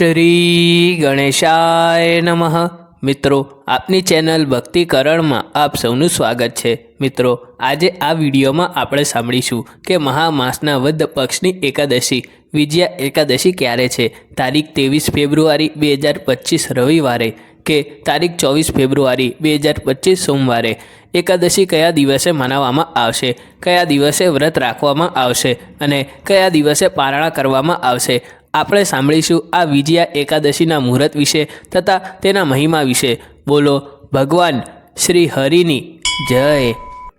શ્રી ગણેશાય નમઃ. મિત્રો, આપની ચેનલ ભક્તિકરણમાં આપ સૌનું સ્વાગત છે. મિત્રો, આજે આ વિડીયોમાં આપણે સાંભળીશું કે મહામાસના વદ્ધ પક્ષની એકાદશી, વિજયા એકાદશી ક્યારે છે? તારીખ ત્રેવીસ ફેબ્રુઆરી બે હજાર પચીસ રવિવારે કે તારીખ ચોવીસ ફેબ્રુઆરી બે હજાર પચીસ સોમવારે? એકાદશી કયા દિવસે મનાવવામાં આવશે? કયા દિવસે વ્રત રાખવામાં આવશે? અને કયા દિવસે પારણા કરવામાં આવશે? આપણે સાંભળીશું આ વિજયા એકાદશીના મુહૂર્ત વિશે તથા તેના મહિમા વિશે. બોલો, ભગવાન શ્રી હરિની જય.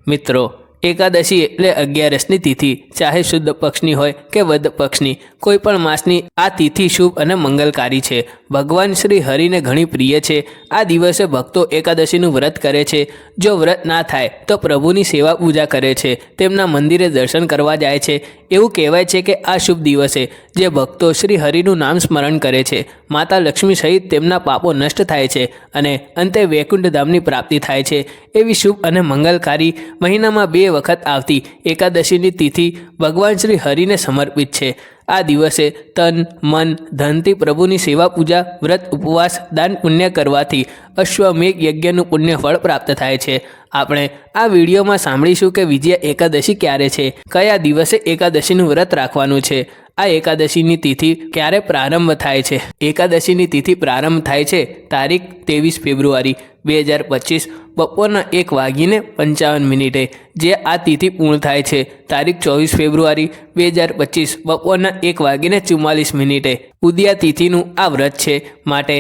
મિત્રો એકાદશી એટલે અગિયારસની તિથિ. ચાહે શુદ્ધ પક્ષની હોય કે વધ પક્ષની, કોઈ પણ માસની આ તિથિ શુભ અને મંગલકારી છે. ભગવાન શ્રી હરિને ઘણી પ્રિય છે. આ દિવસે ભક્તો એકાદશીનું વ્રત કરે છે. જો વ્રત ના થાય, તો પ્રભુની સેવા પૂજા કરે છે. તેમના મંદિરે દર્શન કરવા જાય છે. એવું કહેવાય છે કે આ શુભ દિવસે, જે ભક્તો શ્રી હરિનું નામ સ્મરણ કરે છે. માતા લક્ષ્મી સહિત તેમના પાપો નષ્ટ થાય છે અને અંતે વૈકુંઠ ધામની પ્રાપ્તિ થાય છે. એવી શુભ અને મંગલકારી મહિનામાં બે વખત આવતી એકાદશીની તિથિ ભગવાન શ્રી હરિને સમર્પિત છે. આ દિવસે તન, મન, ધનથી પ્રભુની સેવા પૂજા, વ્રત, ઉપવાસ, દાન પુણ્ય કરવાથી અશ્વમેઘ યજ્ઞનું પુણ્ય ફળ પ્રાપ્ત થાય છે. આપણે આ વિડીયોમાં સાંભળીશું કે વિજય એકાદશી ક્યારે છે? કયા દિવસે એકાદશીનું વ્રત રાખવાનું છે? આ એકાદશીની તિથિ ક્યારે પ્રારંભ થાય છે? એકાદશીની તિથિ પ્રારંભ થાય છે તારીખ ત્રેવીસ ફેબ્રુઆરી, બે હજાર પચીસ, બપોરના એક વાગીને પંચાવન મિનિટે. જે આ તિથિ પૂર્ણ થાય છે તારીખ ચોવીસ ફેબ્રુઆરી, બે હજાર પચીસ, બપોરના એક વાગીને ચુમ્માલીસ મિનિટે. ઉદયા તિથિનું આ વ્રત છે માટે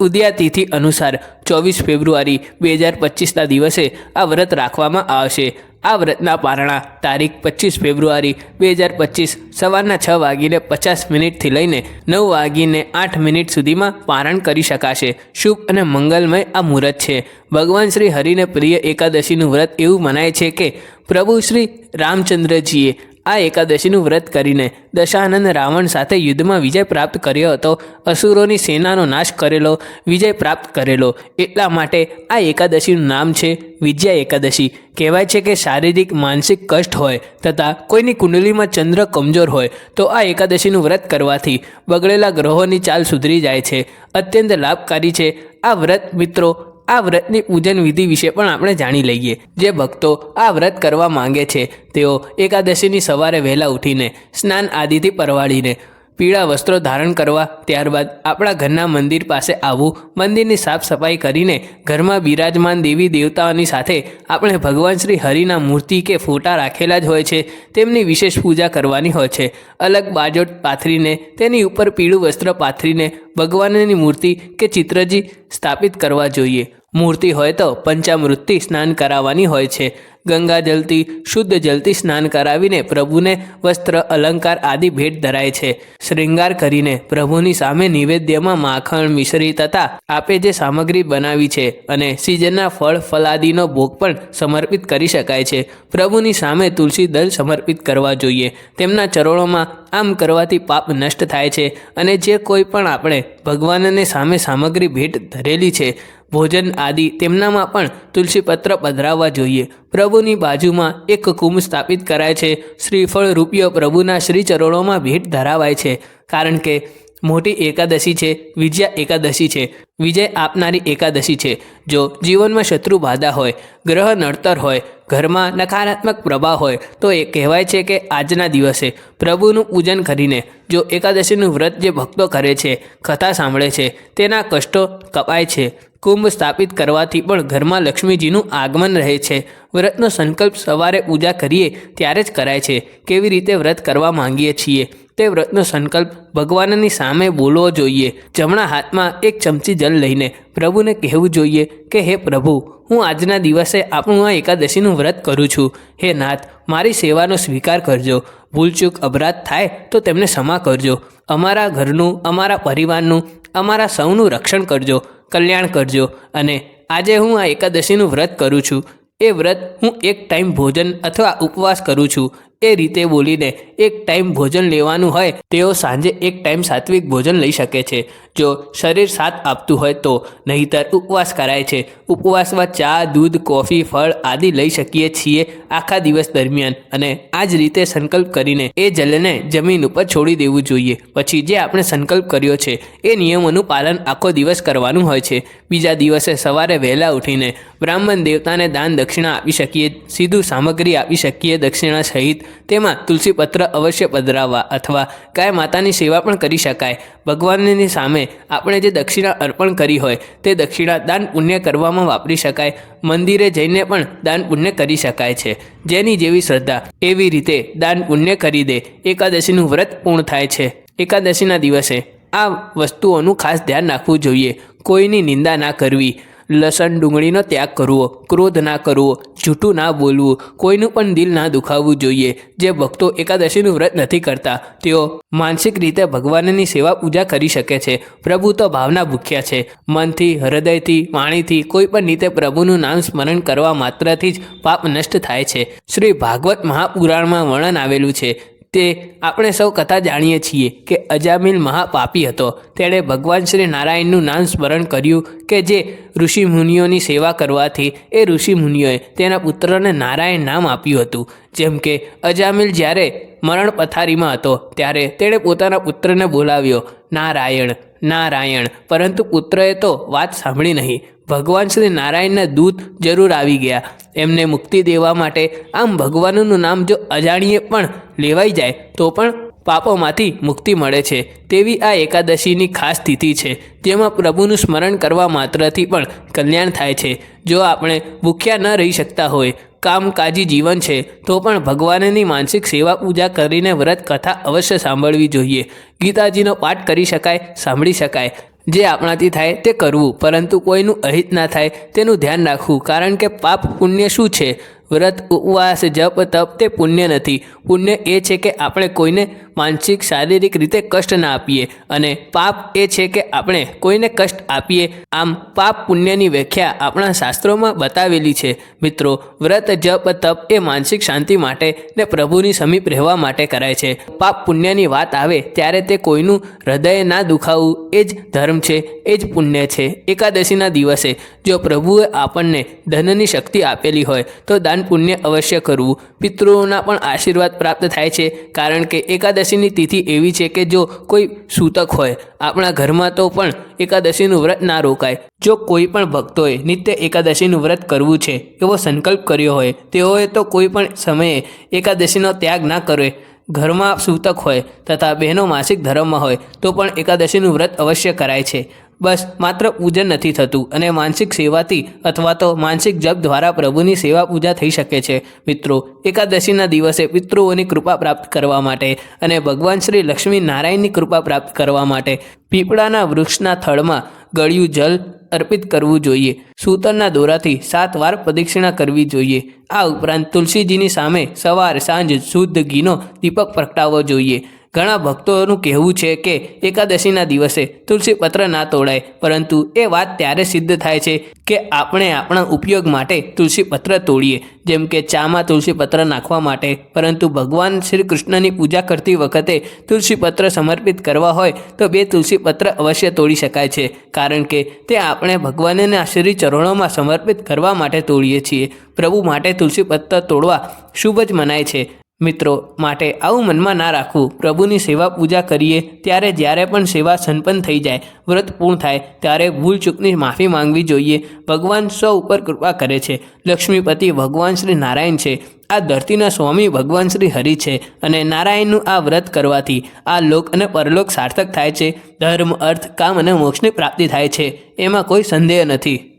ઉદયા તિથિ અનુસાર ચોવીસ ફેબ્રુઆરી, બે હજાર પચીસના દિવસે આ વ્રત રાખવામાં આવશે. આ વ્રતના પારણા તારીખ પચીસ ફેબ્રુઆરી બે હજાર પચીસ સવારના છ વાગીને પચાસ મિનિટથી લઈને નવ વાગીને આઠ મિનિટ સુધીમાં પારણ કરી શકાશે. શુભ અને મંગલમય આ મુહૂર્ત છે. ભગવાન શ્રી હરિને પ્રિય એકાદશીનું વ્રત એવું મનાય છે કે પ્રભુ શ્રી રામચંદ્રજીએ આ એકાદશીનું વ્રત કરીને દશાનંદ રાવણ સાથે યુદ્ધમાં વિજય પ્રાપ્ત કર્યો હતો. અસુરોની સેનાનો નાશ કરેલો, વિજય પ્રાપ્ત કરેલો. એટલા માટે આ એકાદશીનું નામ છે વિજયા એકાદશી. કહેવાય છે કે શારીરિક, માનસિક કષ્ટ હોય તથા કોઈની કુંડલીમાં ચંદ્ર કમજોર હોય તો આ એકાદશીનું વ્રત કરવાથી બગડેલા ગ્રહોની ચાલ સુધરી જાય છે. અત્યંત લાભકારી છે. આ વ્રત મિત્રો આ વ્રતની પૂજન વિધિ વિશે પણ આપણે જાણી લઈએ. જે ભક્તો આ વ્રત કરવા માંગે છે, તેઓ એકાદશીની સવારે વહેલા ઉઠીને સ્નાન આદિથી પરવાળીને પીળા વસ્ત્રો ધારણ કરવા, ત્યારબાદ આપણા ઘરના મંદિર પાસે આવવું, મંદિરની સાફ સફાઈ કરીને ઘરમાં બિરાજમાન દેવી દેવતાઓની સાથે આપણે ભગવાન શ્રી હરિના મૂર્તિ કે ફોટા રાખેલા જ હોય છે. તેમની વિશેષ પૂજા કરવાની હોય છે. અલગ બાજોટ પાથરીને, તેની ઉપર પીળું વસ્ત્ર પાથરીને ભગવાનની મૂર્તિ કે ચિત્રજી સ્થાપિત કરવા જોઈએ. મૂર્તિ હોય તો પંચામૃતથી સ્નાન કરાવવાની હોય છે. ગંગા જલથી, શુદ્ધ જલથી સ્નાન કરાવીને પ્રભુને વસ્ત્ર, અલંકાર આદિ ભેટ ધરાય છે. શ્રૃંગાર કરીને પ્રભુની સામે નિવેદ્યમાં માખણ મિશ્રી તથા આપે જે સામગ્રી બનાવી છે અને સિઝનના ફળ, ફલાદીનો ભોગ પણ સમર્પિત કરી શકાય છે. પ્રભુની સામે તુલસી દલ સમર્પિત કરવા જોઈએ. તેમના ચરણોમાં આમ કરવાથી પાપ નષ્ટ થાય છે અને જે કોઈ પણ આપણે ભગવાનને સામે સામગ્રી ભેટ ધરેલી છે ભોજન આદિ તેમનામાં પણ તુલસીપત્ર પધરાવવા જોઈએ. પ્રભુની બાજુમાં એક કુંભ સ્થાપિત કરાય છે. શ્રીફળ રૂપિયો પ્રભુના શ્રી ચરણોમાં ભેટ ધરાવાય છે. કારણ કે મોટી એકાદશી છે, વિજયા એકાદશી છે. વિજય આપનારી એકાદશી છે. જો જીવનમાં શત્રુ બાધા હોય, ગ્રહ નડતર હોય, ઘરમાં નકારાત્મક પ્રભાવ હોય, તો એ કહેવાય છે કે આજના દિવસે પ્રભુનું પૂજન કરીને જો એકાદશીનું વ્રત જે ભક્તો કરે છે, કથા સાંભળે છે, તેના કષ્ટો કપાય છે. કુંભ સ્થાપિત કરવાથી પણ ઘરમાં લક્ષ્મીજીનું આગમન રહે છે. વ્રતનો સંકલ્પ સવારે પૂજા કરીએ ત્યારે જ કરાય છે. કેવી રીતે વ્રત કરવા માંગીએ છીએ? તે વ્રતનો સંકલ્પ ભગવાનની સામે બોલવો જોઈએ. જમણા હાથમાં એક ચમચી જલ લઈને પ્રભુને કહેવું જોઈએ કે, હે પ્રભુ, હું આજના દિવસે આપણું આ એકાદશીનું વ્રત કરું છું. હે નાથ, મારી સેવાનો સ્વીકાર કરજો. ભૂલચૂક અપરાધ થાય તો તેમને ક્ષમા કરજો. અમારા ઘરનું, અમારા પરિવારનું, અમારા સૌનું રક્ષણ કરજો, કલ્યાણ કરજો. અને આજે હું આ એકાદશીનું વ્રત કરું છું. એ વ્રત હું એક ટાઈમ ભોજન અથવા ઉપવાસ કરું છું. એ રીતે બોલીને એક ટાઈમ ભોજન લેવાનું હોય, તેઓ સાંજે એક ટાઈમ સાત્વિક ભોજન લઈ શકે છે. જો શરીર સાથ આપતું હોય તો નહીતર ઉપવાસ કરાય છે. ઉપવાસમાં ચા, દૂધ, કોફી, ફળ આદિ લઈ શકીએ છીએ આખા દિવસ દરમિયાન અને આ જ રીતે સંકલ્પ કરીને એ જલને જમીન ઉપર છોડી દેવું જોઈએ. પછી જે આપણે સંકલ્પ કર્યો છે, એ નિયમોનું પાલન આખો દિવસ કરવાનું હોય છે. બીજા દિવસે સવારે વહેલા ઉઠીને બ્રાહ્મણ દેવતાને દાન દક્ષિણા આપી શકીએ, સીધું સામગ્રી આપી શકીએ દક્ષિણા સહિત તેમાં તુલસીપત્ર અવશ્ય પધરાવવા અથવા ગાય માતાની સેવા પણ કરી શકાય. ભગવાનની સામે આપણે જે દક્ષિણા અર્પણ કરી હોય, તે દક્ષિણા દાન પુણ્ય કરવામાં વાપરી શકાય. મંદિરે જઈને પણ દાન પુણ્ય કરી શકાય છે. જેની જેવી શ્રદ્ધા, એવી રીતે દાન પુણ્ય કરી દે. એકાદશીનું વ્રત પૂર્ણ થાય છે. એકાદશીના દિવસે આ વસ્તુઓનું ખાસ ધ્યાન રાખવું જોઈએ. કોઈની નિંદા ના કરવી. લસણ ડુંગળીનો ત્યાગ કરવો, ક્રોધ ના કરવો, જૂઠું ના બોલવું, કોઈનું પણ દિલ ના દુખાવવું જોઈએ. જે ભક્તો એકાદશીનું વ્રત નથી કરતા, તેઓ માનસિક રીતે ભગવાનની સેવા પૂજા કરી શકે છે. પ્રભુ તો ભાવના ભૂખ્યા છે. મનથી, હૃદયથી, વાણીથી, કોઈ પણ રીતે પ્રભુનું નામ સ્મરણ કરવા માત્રથી જ પાપ નષ્ટ થાય છે. શ્રી ભાગવત મહાપુરાણમાં વર્ણન આવેલું છે. તે આપણે સૌ કથા જાણીએ છીએ કે અજામિલ મહાપાપી હતો. તેણે ભગવાન શ્રી નારાયણનું નામ સ્મરણ કર્યું કે જે ઋષિ મુનિઓની સેવા કરવાથી એ ઋષિ મુનિઓએ તેના પુત્રને નારાયણ નામ આપ્યું હતું. જેમ કે અજામિલ જ્યારે મરણ પથારીમાં હતો, ત્યારે તેણે પોતાના પુત્રને બોલાવ્યો, નારાયણ નારાયણ. પરંતુ પુત્રએ તો વાત સાંભળી નહીં. ભગવાન શ્રી નારાયણના દૂત જરૂર આવી ગયા. એમને મુક્તિ દેવા માટે આમ ભગવાનનું નામ જો અજાણીએ પણ લેવાઈ જાય, તો પણ પાપોમાંથી મુક્તિ મળે છે. તેવી આ એકાદશીની ખાસ સ્થિતિ છે, જેમાં પ્રભુનું સ્મરણ કરવા માત્રથી પણ કલ્યાણ થાય છે. જો આપણે ભૂખ્યા ન રહી શકતા હોય કામકાજી જીવન છે, તો પણ ભગવાનની માનસિક સેવા પૂજા કરીને વ્રત કથા અવશ્ય સાંભળવી જોઈએ. ગીતાજીનો પાઠ કરી શકાય, સાંભળી શકાય. જે આપણાથી થાય તે કરવું, પરંતુ કોઈનું અહિત ના થાય તેનું ધ્યાન રાખવું, કારણ કે પાપ પુણ્ય શું છે? વ્રત, ઉપવાસ, જપ, તપ તે પુણ્ય નથી. પુણ્ય એ છે કે આપણે કોઈને માનસિક, શારીરિક રીતે કષ્ટ ના આપીએ. અને પાપ એ છે કે આપણે કોઈને કષ્ટ આપીએ. આમ પાપ પુણ્યની વ્યાખ્યા આપણા શાસ્ત્રોમાં બતાવેલી છે. મિત્રો, વ્રત, જપ, તપ એ માનસિક શાંતિ માટે ને પ્રભુની સમીપ રહેવા માટે કરાય છે. પાપ પુણ્યની વાત આવે ત્યારે તે કોઈનું હૃદય ના દુખાવવું એ જ ધર્મ છે, એ જ પુણ્ય છે. એકાદશીના દિવસે જો પ્રભુએ આપણને ધનની શક્તિ આપેલી હોય, તો દાન પુણ્ય અવશ્ય કરવું. પિતૃઓના પણ આશીર્વાદ પ્રાપ્ત થાય છે, કારણ કે એકાદશીની તિથિ એવી છે કે જો કોઈ સૂતક હોય, આપણા ઘરમાં તો પણ એકાદશીનું વ્રત ના રોકાય. જો કોઈ પણ ભક્તોએ નિત્ય એકાદશીનું વ્રત કરવું છે, એવો સંકલ્પ કર્યો હોય, તેઓએ તો કોઈ પણ સમયે એકાદશીનો ત્યાગ ના કરે. ઘરમાં સૂતક હોય તથા બહેનો માસિક ધર્મમાં હોય, તો પણ એકાદશીનું વ્રત અવશ્ય કરાય છે. બસ, માત્ર પૂજન નથી થતું અને માનસિક સેવાથી અથવા તો માનસિક જપ દ્વારા પ્રભુની સેવા પૂજા થઈ શકે છે. મિત્રો, એકાદશીના દિવસે પિતૃઓની કૃપા પ્રાપ્ત કરવા માટે અને ભગવાન શ્રી લક્ષ્મી નારાયણની કૃપા પ્રાપ્ત કરવા માટે પીપળાના વૃક્ષના થળમાં ગળ્યું જલ અર્પિત કરવું જોઈએ. સૂતરના દોરાથી સાત વાર પ્રદક્ષિણા કરવી જોઈએ. આ ઉપરાંત તુલસીજીની સામે સવાર સાંજ શુદ્ધ ઘીનો દીપક પ્રગટાવવો જોઈએ. ઘણા ભક્તોનું કહેવું છે કે એકાદશીના દિવસે તુલસી પત્ર ના તોડાય, પરંતુ એ વાત ત્યારે સિદ્ધ થાય છે કે આપણે આપણા ઉપયોગ માટે તુલસી પત્ર તોડીએ, જેમ કે ચામાં તુલસી પત્ર નાખવા માટે. પરંતુ ભગવાન શ્રી કૃષ્ણની પૂજા કરતી વખતે તુલસી પત્ર સમર્પિત કરવા હોય, તો બે તુલસી પત્ર અવશ્ય તોડી શકાય છે, કારણ કે તે આપણે ભગવાનના શ્રી ચરણોમાં સમર્પિત કરવા માટે તોડીએ છીએ. પ્રભુ માટે તુલસી પત્ર તોડવા શુભ જ મનાય છે. મિત્રો, માટે આવું મનમાં ના રાખવું. પ્રભુની સેવા પૂજા કરીએ ત્યારે જ્યારે પણ સેવા સંપન્ન થઈ જાય, વ્રત પૂર્ણ થાય, ત્યારે ભૂલ ચૂકની માફી માંગવી જોઈએ. ભગવાન સૌ ઉપર કૃપા કરે છે. લક્ષ્મીપતિ ભગવાન શ્રી નારાયણ છે. આ ધરતીના સ્વામી ભગવાન શ્રી હરિ છે અને નારાયણનું આ વ્રત કરવાથી આ લોક અને પરલોક સાર્થક થાય છે. ધર્મ, અર્થ, કામ અને મોક્ષની પ્રાપ્તિ થાય છે. એમાં કોઈ સંદેહ નથી.